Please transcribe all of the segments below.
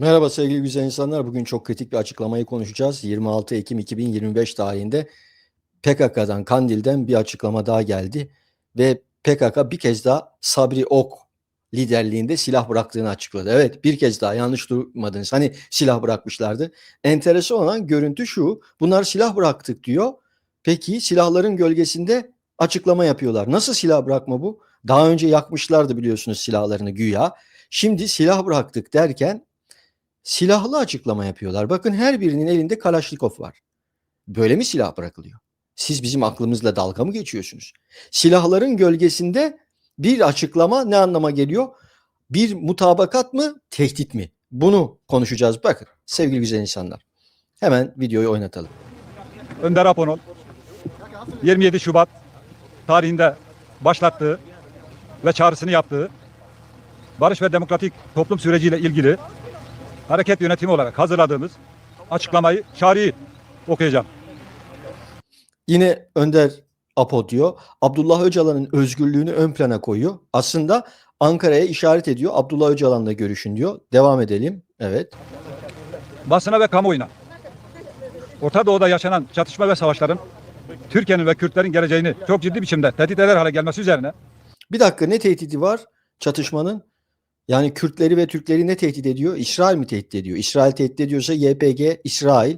Merhaba sevgili güzel insanlar. Bugün çok kritik bir açıklamayı konuşacağız. 26 Ekim 2025 tarihinde PKK'dan, Kandil'den bir açıklama daha geldi ve PKK bir kez daha Sabri Ok liderliğinde silah bıraktığını açıkladı. Evet bir kez daha yanlış duymadınız. Hani silah bırakmışlardı. Enteresan olan görüntü şu. Bunlar silah bıraktık diyor. Peki silahların gölgesinde açıklama yapıyorlar. Nasıl silah bırakma bu? Daha önce yakmışlardı biliyorsunuz silahlarını güya. Şimdi silah bıraktık derken silahlı açıklama yapıyorlar. Bakın her birinin elinde Kalaşnikov var. Böyle mi silah bırakılıyor? Siz bizim aklımızla dalga mı geçiyorsunuz? Silahların gölgesinde bir açıklama ne anlama geliyor? Bir mutabakat mı, tehdit mi? Bunu konuşacağız. Bakın sevgili güzel insanlar. Hemen videoyu oynatalım. Önder Apo'nun 27 Şubat tarihinde başlattığı ve çağrısını yaptığı barış ve demokratik toplum süreciyle ilgili hareket yönetimi olarak hazırladığımız açıklamayı, çağrıyı okuyacağım. Yine Önder Apo diyor. Abdullah Öcalan'ın özgürlüğünü ön plana koyuyor. Aslında Ankara'ya işaret ediyor. Abdullah Öcalan'la görüşün diyor. Devam edelim. Evet. Basına ve kamuoyuna Orta Doğu'da yaşanan çatışma ve savaşların Türkiye'nin ve Kürtlerin geleceğini çok ciddi biçimde tehdit eder hale gelmesi üzerine Bir dakika ne tehdidi var çatışmanın? Yani Kürtleri ve Türkleri ne tehdit ediyor? İsrail mi tehdit ediyor? İsrail tehdit ediyorsa YPG, İsrail,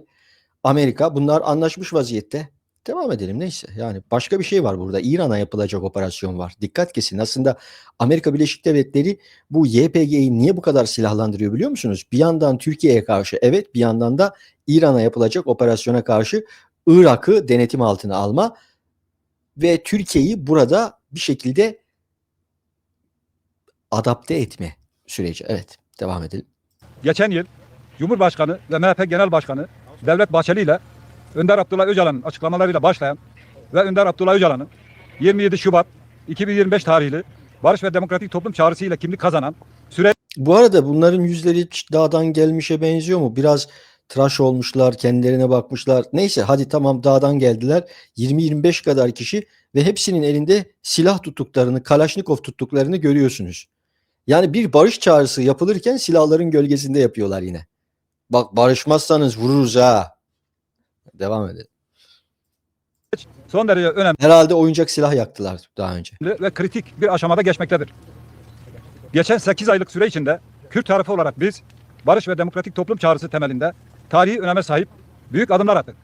Amerika bunlar anlaşmış vaziyette. Devam edelim neyse. Yani başka bir şey var burada. İran'a yapılacak operasyon var. Dikkat kesin. Aslında Amerika Birleşik Devletleri bu YPG'yi niye bu kadar silahlandırıyor biliyor musunuz? Bir yandan Türkiye'ye karşı evet bir yandan da İran'a yapılacak operasyona karşı Irak'ı denetim altına alma ve Türkiye'yi burada bir şekilde adapte etme süreci. Evet, devam edelim. geçen yıl Cumhurbaşkanı ve MHP Genel Başkanı Devlet Bahçeli ile Önder Abdullah Öcalan'ın açıklamalarıyla başlayan ve Önder Abdullah Öcalan'ın 27 Şubat 2025 tarihli Barış ve Demokratik Toplum çağrısıyla kimlik kazanan süreç Bu arada bunların yüzleri dağdan gelmişe benziyor mu? Biraz tıraş olmuşlar, kendilerine bakmışlar. Neyse hadi tamam dağdan geldiler. 20-25 kadar kişi ve hepsinin elinde silah tuttuklarını, Kalaşnikov tuttuklarını görüyorsunuz. Yani bir barış çağrısı yapılırken silahların gölgesinde yapıyorlar yine. Bak barışmazsanız vururuz ha. Devam edelim. son derece önemli Herhalde oyuncak silah yaktılar daha önce. ve kritik bir aşamada geçmektedir. Geçen 8 aylık süre içinde Kürt tarafı olarak biz Barış ve Demokratik Toplum çağrısı temelinde tarihi öneme sahip büyük adımlar attık.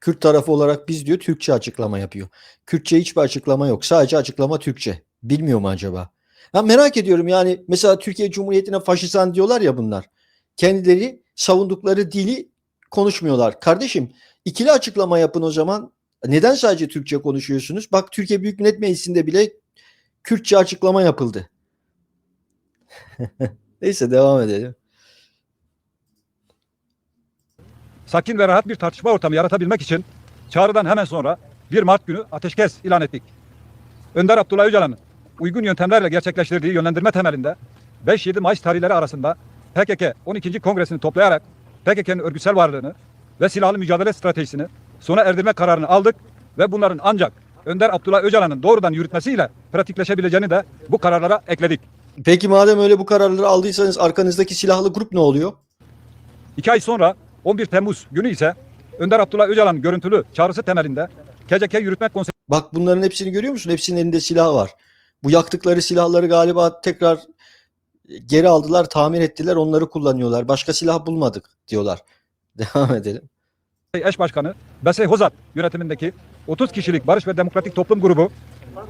Kürt tarafı olarak biz diyor Türkçe açıklama yapıyor. Kürtçe hiçbir açıklama yok. Sadece açıklama Türkçe. Bilmiyor mu acaba? Ya merak ediyorum yani mesela Türkiye Cumhuriyeti'ne faşistan diyorlar ya bunlar. Kendileri savundukları dili konuşmuyorlar. Kardeşim ikili açıklama yapın o zaman. Neden sadece Türkçe konuşuyorsunuz? Bak Türkiye Büyük Millet Meclisi'nde bile Kürtçe açıklama yapıldı. Neyse devam edelim. sakin ve rahat bir tartışma ortamı yaratabilmek için çağrıdan hemen sonra 1 Mart günü ateşkes ilan ettik. Önder Abdullah Öcalan'ın uygun yöntemlerle gerçekleştirdiği yönlendirme temelinde 5-7 Mayıs tarihleri arasında PKK 12. Kongresini toplayarak PKK'nın örgütsel varlığını ve silahlı mücadele stratejisini sona erdirme kararını aldık ve bunların ancak Önder Abdullah Öcalan'ın doğrudan yürütmesiyle pratikleşebileceğini de bu kararlara ekledik. Peki madem öyle bu kararları aldıysanız arkanızdaki silahlı grup ne oluyor? İki ay sonra 11 Temmuz günü ise Önder Abdullah Öcalan'ın görüntülü çağrısı temelinde KCK Yürütme Konseyi Bak bunların hepsini görüyor musun? Hepsinin elinde silah var. Bu yaktıkları silahları galiba tekrar geri aldılar, tamir ettiler, onları kullanıyorlar. Başka silah bulmadık diyorlar. Devam edelim. eş başkanı Besey Hozat yönetimindeki 30 kişilik Barış ve Demokratik Toplum Grubu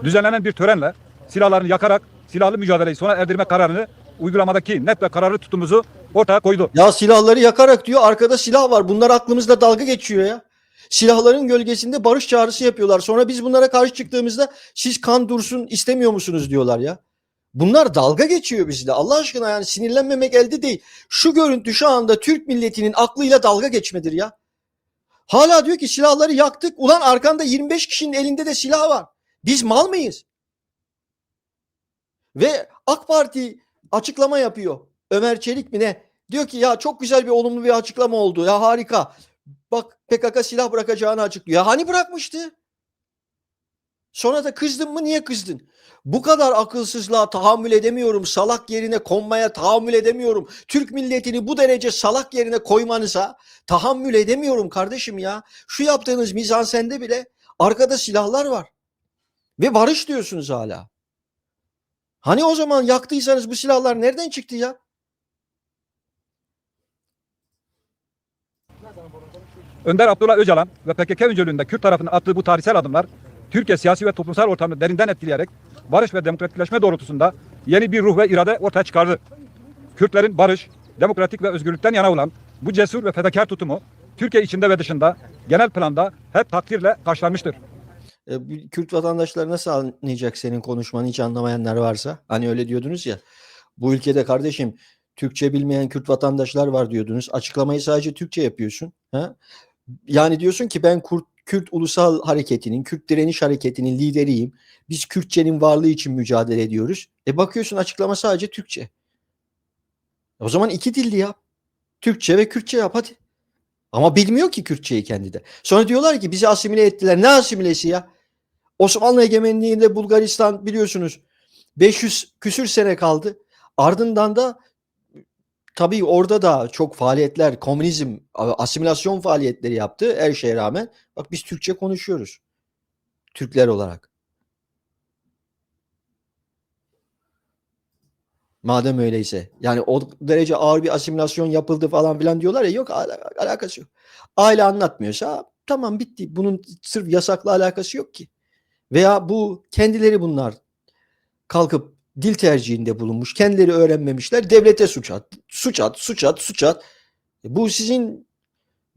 düzenlenen bir törenle silahlarını yakarak silahlı mücadeleyi sona erdirme kararını uygulamadaki net ve kararlı tutumuzu ortaya koydu. Ya silahları yakarak diyor, arkada silah var. Bunlar aklımızda dalga geçiyor ya. Silahların gölgesinde barış çağrısı yapıyorlar. Sonra biz bunlara karşı çıktığımızda siz kan dursun istemiyor musunuz diyorlar ya. Bunlar dalga geçiyor bizle. Allah aşkına yani sinirlenmemek elde değil. Şu görüntü şu anda Türk milletinin aklıyla dalga geçmedir ya. Hala diyor ki silahları yaktık. Ulan arkanda 25 kişinin elinde de silah var. Biz mal mıyız? Ve AK Parti açıklama yapıyor. Ömer Çelik mi ne? Diyor ki ya çok güzel bir olumlu bir açıklama oldu. Ya harika. PKK silah bırakacağını açıklıyor. Hani bırakmıştı? Sonra da kızdın mı niye kızdın? Bu kadar akılsızlığa tahammül edemiyorum. Salak yerine konmaya tahammül edemiyorum. Türk milletini bu derece salak yerine koymanıza tahammül edemiyorum kardeşim ya. Şu yaptığınız mizansende bile arkada silahlar var. Ve barış diyorsunuz hala. Hani o zaman yaktıysanız bu silahlar nereden çıktı ya? Önder Abdullah Öcalan ve PKK öncülüğünde Kürt tarafının attığı bu tarihsel adımlar Türkiye siyasi ve toplumsal ortamını derinden etkileyerek barış ve demokratikleşme doğrultusunda yeni bir ruh ve irade ortaya çıkardı. Kürtlerin barış, demokratik ve özgürlükten yana olan bu cesur ve fedakar tutumu Türkiye içinde ve dışında genel planda hep takdirle karşılanmıştır. E, Kürt vatandaşları nasıl anlayacak senin konuşmanı hiç anlamayanlar varsa? Hani öyle diyordunuz ya. Bu ülkede kardeşim Türkçe bilmeyen Kürt vatandaşlar var diyordunuz. Açıklamayı sadece Türkçe yapıyorsun. Ha? Yani diyorsun ki ben Kürt, Kürt Ulusal Hareketi'nin, Kürt Direniş Hareketi'nin lideriyim. Biz Kürtçenin varlığı için mücadele ediyoruz. E bakıyorsun açıklama sadece Türkçe. O zaman iki dilli yap. Türkçe ve Kürtçe yap hadi. Ama bilmiyor ki Kürtçeyi kendi de. Sonra diyorlar ki bizi asimile ettiler. Ne asimilesi ya? Osmanlı egemenliğinde Bulgaristan biliyorsunuz 500 küsür sene kaldı. Ardından da tabii orada da çok faaliyetler, komünizm, asimilasyon faaliyetleri yaptı her şeye rağmen. Bak biz Türkçe konuşuyoruz. Türkler olarak. Madem öyleyse. Yani o derece ağır bir asimilasyon yapıldı falan filan diyorlar ya yok ala- alakası yok. Aile anlatmıyorsa tamam bitti. Bunun sırf yasakla alakası yok ki. Veya bu kendileri bunlar kalkıp dil tercihinde bulunmuş. Kendileri öğrenmemişler. Devlete suç at. Suç at, suç at, suç at. E Bu sizin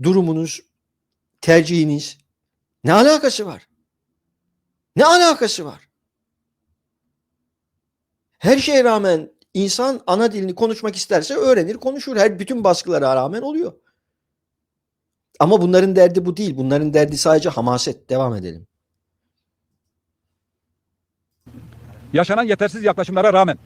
durumunuz, tercihiniz. Ne alakası var? Ne alakası var? Her şeye rağmen insan ana dilini konuşmak isterse öğrenir, konuşur. Her bütün baskılara rağmen oluyor. Ama bunların derdi bu değil. Bunların derdi sadece hamaset. Devam edelim. Yaşanan yetersiz yaklaşımlara rağmen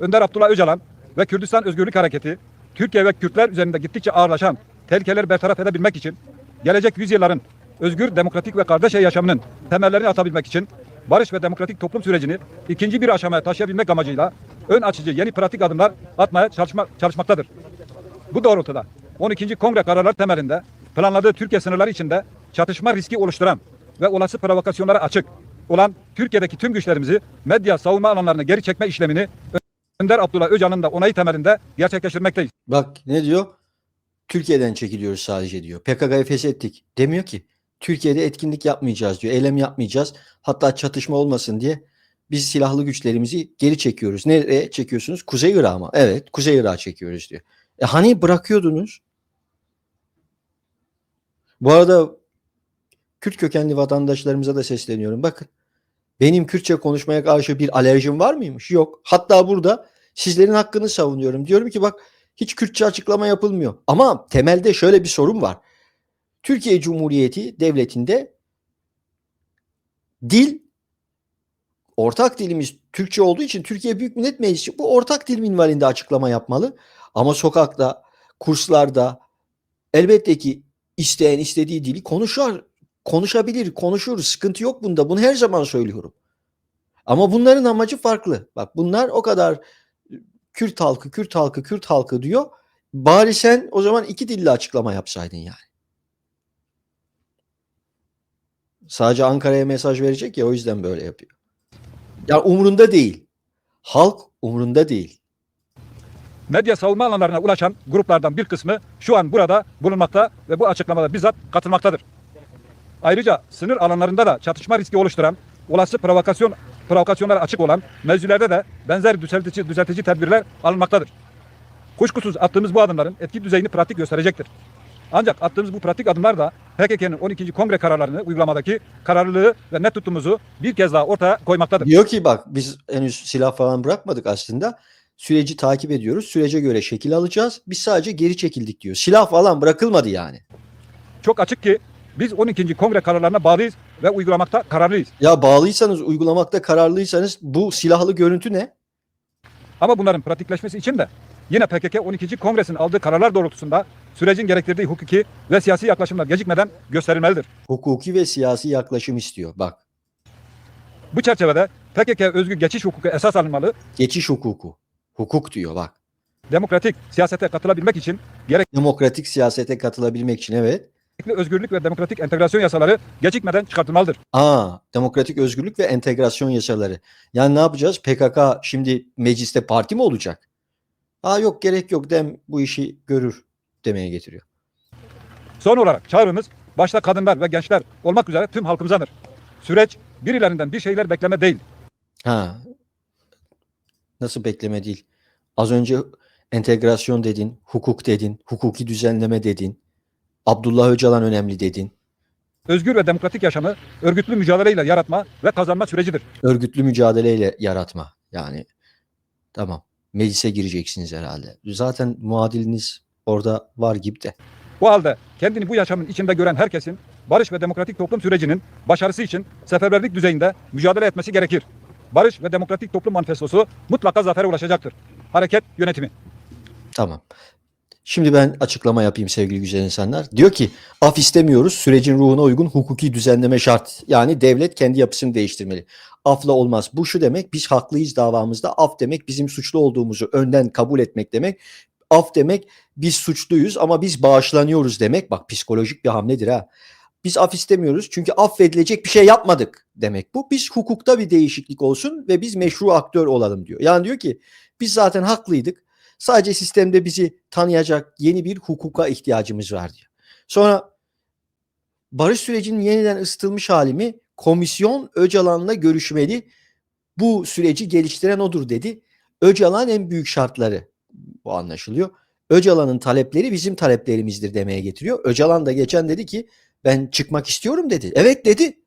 Önder Abdullah Öcalan ve Kürdistan Özgürlük Hareketi Türkiye ve Kürtler üzerinde gittikçe ağırlaşan tehlikeleri bertaraf edebilmek için gelecek yüzyılların özgür, demokratik ve kardeş yaşamının temellerini atabilmek için barış ve demokratik toplum sürecini ikinci bir aşamaya taşıyabilmek amacıyla ön açıcı yeni pratik adımlar atmaya çalışma, çalışmaktadır. Bu doğrultuda 12. Kongre kararları temelinde planladığı Türkiye sınırları içinde çatışma riski oluşturan ve olası provokasyonlara açık olan Türkiye'deki tüm güçlerimizi medya savunma alanlarına geri çekme işlemini Önder Abdullah Öcalan'ın da onayı temelinde gerçekleştirmekteyiz. Bak ne diyor? Türkiye'den çekiliyoruz sadece diyor. PKK'yı feshettik. Demiyor ki. Türkiye'de etkinlik yapmayacağız diyor. Eylem yapmayacağız. Hatta çatışma olmasın diye biz silahlı güçlerimizi geri çekiyoruz. Nereye çekiyorsunuz? Kuzey Irak'a mı? Evet. Kuzey Irak'a çekiyoruz diyor. E hani bırakıyordunuz? Bu arada Kürt kökenli vatandaşlarımıza da sesleniyorum. Bakın benim Kürtçe konuşmaya karşı bir alerjim var mıymış? Yok. Hatta burada sizlerin hakkını savunuyorum. Diyorum ki bak hiç Kürtçe açıklama yapılmıyor. Ama temelde şöyle bir sorun var. Türkiye Cumhuriyeti devletinde dil ortak dilimiz Türkçe olduğu için Türkiye Büyük Millet Meclisi bu ortak dil minvalinde açıklama yapmalı. Ama sokakta, kurslarda elbette ki isteyen istediği dili konuşar, konuşabilir, konuşur. Sıkıntı yok bunda. Bunu her zaman söylüyorum. Ama bunların amacı farklı. Bak bunlar o kadar Kürt halkı, Kürt halkı, Kürt halkı diyor. Bari sen o zaman iki dilli açıklama yapsaydın yani. Sadece Ankara'ya mesaj verecek ya o yüzden böyle yapıyor. Ya umurunda değil. Halk umurunda değil. Medya savunma alanlarına ulaşan gruplardan bir kısmı şu an burada bulunmakta ve bu açıklamada bizzat katılmaktadır. Ayrıca sınır alanlarında da çatışma riski oluşturan, olası provokasyon provokasyonlara açık olan mevzilerde de benzer düzeltici, düzeltici tedbirler alınmaktadır. Kuşkusuz attığımız bu adımların etki düzeyini pratik gösterecektir. Ancak attığımız bu pratik adımlar da PKK'nın 12. kongre kararlarını uygulamadaki kararlılığı ve net tutumuzu bir kez daha ortaya koymaktadır. Diyor ki bak biz henüz silah falan bırakmadık aslında. Süreci takip ediyoruz. Sürece göre şekil alacağız. Biz sadece geri çekildik diyor. Silah falan bırakılmadı yani. Çok açık ki biz 12. kongre kararlarına bağlıyız ve uygulamakta kararlıyız. Ya bağlıysanız, uygulamakta kararlıysanız bu silahlı görüntü ne? Ama bunların pratikleşmesi için de yine PKK 12. Kongresinin aldığı kararlar doğrultusunda sürecin gerektirdiği hukuki ve siyasi yaklaşımlar gecikmeden gösterilmelidir. Hukuki ve siyasi yaklaşım istiyor. Bak. Bu çerçevede PKK özgü geçiş hukuku esas alınmalı, Geçiş hukuku. Hukuk diyor bak. demokratik siyasete katılabilmek için Demokratik siyasete katılabilmek için evet. Özgürlük ve demokratik entegrasyon yasaları gecikmeden çıkartılmalıdır. Aa, demokratik özgürlük ve entegrasyon yasaları. Yani ne yapacağız? PKK şimdi mecliste parti mi olacak? Aa yok gerek yok dem bu işi görür demeye getiriyor. Son olarak çağrımız başta kadınlar ve gençler olmak üzere tüm halkımızadır. Süreç birilerinden bir şeyler bekleme değil. Ha. Nasıl bekleme değil. Az önce entegrasyon dedin, hukuk dedin, hukuki düzenleme dedin. Abdullah Öcalan önemli dedin. Özgür ve demokratik yaşamı örgütlü mücadeleyle yaratma ve kazanma sürecidir. Örgütlü mücadeleyle yaratma. Yani tamam. Meclise gireceksiniz herhalde. Zaten muadiliniz orada var gibi de. Bu halde kendini bu yaşamın içinde gören herkesin barış ve demokratik toplum sürecinin başarısı için seferberlik düzeyinde mücadele etmesi gerekir. Barış ve demokratik toplum manifestosu mutlaka zafere ulaşacaktır. Hareket yönetimi. Tamam. Şimdi ben açıklama yapayım sevgili güzel insanlar. Diyor ki af istemiyoruz sürecin ruhuna uygun hukuki düzenleme şart. Yani devlet kendi yapısını değiştirmeli. Afla olmaz. Bu şu demek biz haklıyız davamızda. Af demek bizim suçlu olduğumuzu önden kabul etmek demek. Af demek biz suçluyuz ama biz bağışlanıyoruz demek. Bak psikolojik bir hamledir ha. Biz af istemiyoruz çünkü affedilecek bir şey yapmadık demek bu. Biz hukukta bir değişiklik olsun ve biz meşru aktör olalım diyor. Yani diyor ki biz zaten haklıydık. Sadece sistemde bizi tanıyacak yeni bir hukuka ihtiyacımız var diyor. Sonra barış sürecinin yeniden ısıtılmış hali mi? Komisyon Öcalan'la görüşmeli. Bu süreci geliştiren odur dedi. Öcalan en büyük şartları bu anlaşılıyor. Öcalan'ın talepleri bizim taleplerimizdir demeye getiriyor. Öcalan da geçen dedi ki ben çıkmak istiyorum dedi. Evet dedi.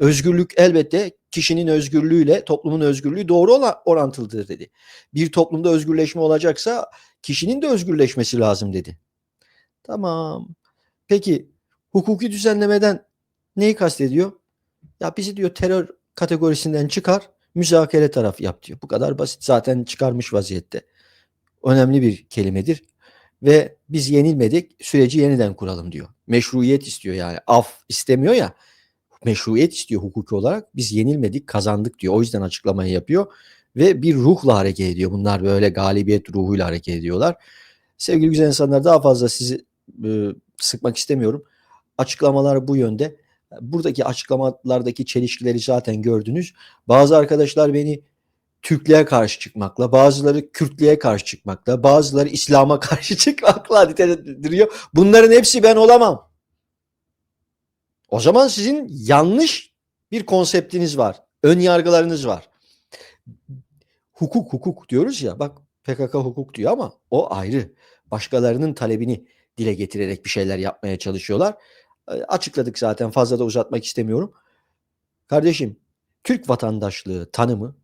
Özgürlük elbette kişinin özgürlüğüyle toplumun özgürlüğü doğru orantılıdır dedi. Bir toplumda özgürleşme olacaksa kişinin de özgürleşmesi lazım dedi. Tamam. Peki hukuki düzenlemeden neyi kastediyor? Ya bizi diyor terör kategorisinden çıkar, müzakere taraf yap diyor. Bu kadar basit. Zaten çıkarmış vaziyette. Önemli bir kelimedir. Ve biz yenilmedik, süreci yeniden kuralım diyor. Meşruiyet istiyor yani. Af istemiyor ya meşruiyet istiyor hukuki olarak. Biz yenilmedik, kazandık diyor. O yüzden açıklamayı yapıyor ve bir ruhla hareket ediyor. Bunlar böyle galibiyet ruhuyla hareket ediyorlar. Sevgili güzel insanlar daha fazla sizi e, sıkmak istemiyorum. Açıklamalar bu yönde. Buradaki açıklamalardaki çelişkileri zaten gördünüz. Bazı arkadaşlar beni Türklüğe karşı çıkmakla, bazıları Kürtlüğe karşı çıkmakla, bazıları İslam'a karşı çıkmakla nitelendiriyor. Bunların hepsi ben olamam. O zaman sizin yanlış bir konseptiniz var. Ön yargılarınız var. Hukuk hukuk diyoruz ya bak PKK hukuk diyor ama o ayrı. Başkalarının talebini dile getirerek bir şeyler yapmaya çalışıyorlar. E, Açıkladık zaten fazla da uzatmak istemiyorum. Kardeşim Türk vatandaşlığı tanımı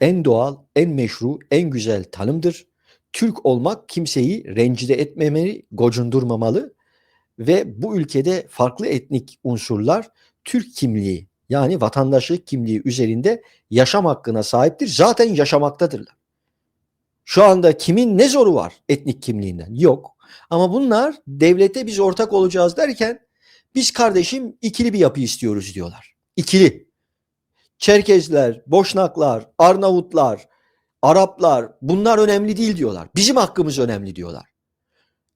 en doğal, en meşru, en güzel tanımdır. Türk olmak kimseyi rencide etmemeli, gocundurmamalı ve bu ülkede farklı etnik unsurlar Türk kimliği yani vatandaşlık kimliği üzerinde yaşam hakkına sahiptir. Zaten yaşamaktadırlar. Şu anda kimin ne zoru var etnik kimliğinden? Yok. Ama bunlar devlete biz ortak olacağız derken biz kardeşim ikili bir yapı istiyoruz diyorlar. İkili. Çerkezler, Boşnaklar, Arnavutlar, Araplar bunlar önemli değil diyorlar. Bizim hakkımız önemli diyorlar.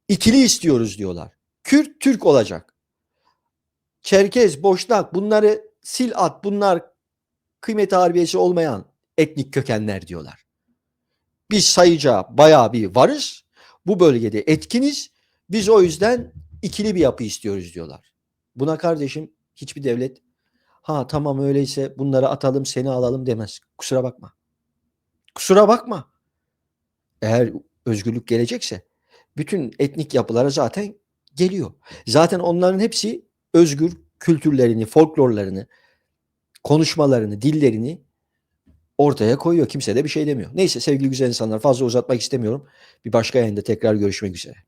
İkili istiyoruz diyorlar. Kürt Türk olacak. Çerkez, Boşnak bunları sil at bunlar kıymet harbiyesi olmayan etnik kökenler diyorlar. Biz sayıca bayağı bir varız. Bu bölgede etkiniz. Biz o yüzden ikili bir yapı istiyoruz diyorlar. Buna kardeşim hiçbir devlet ha tamam öyleyse bunları atalım seni alalım demez. Kusura bakma. Kusura bakma. Eğer özgürlük gelecekse bütün etnik yapılara zaten geliyor. Zaten onların hepsi özgür kültürlerini, folklorlarını, konuşmalarını, dillerini ortaya koyuyor. Kimse de bir şey demiyor. Neyse sevgili güzel insanlar fazla uzatmak istemiyorum. Bir başka yayında tekrar görüşmek üzere.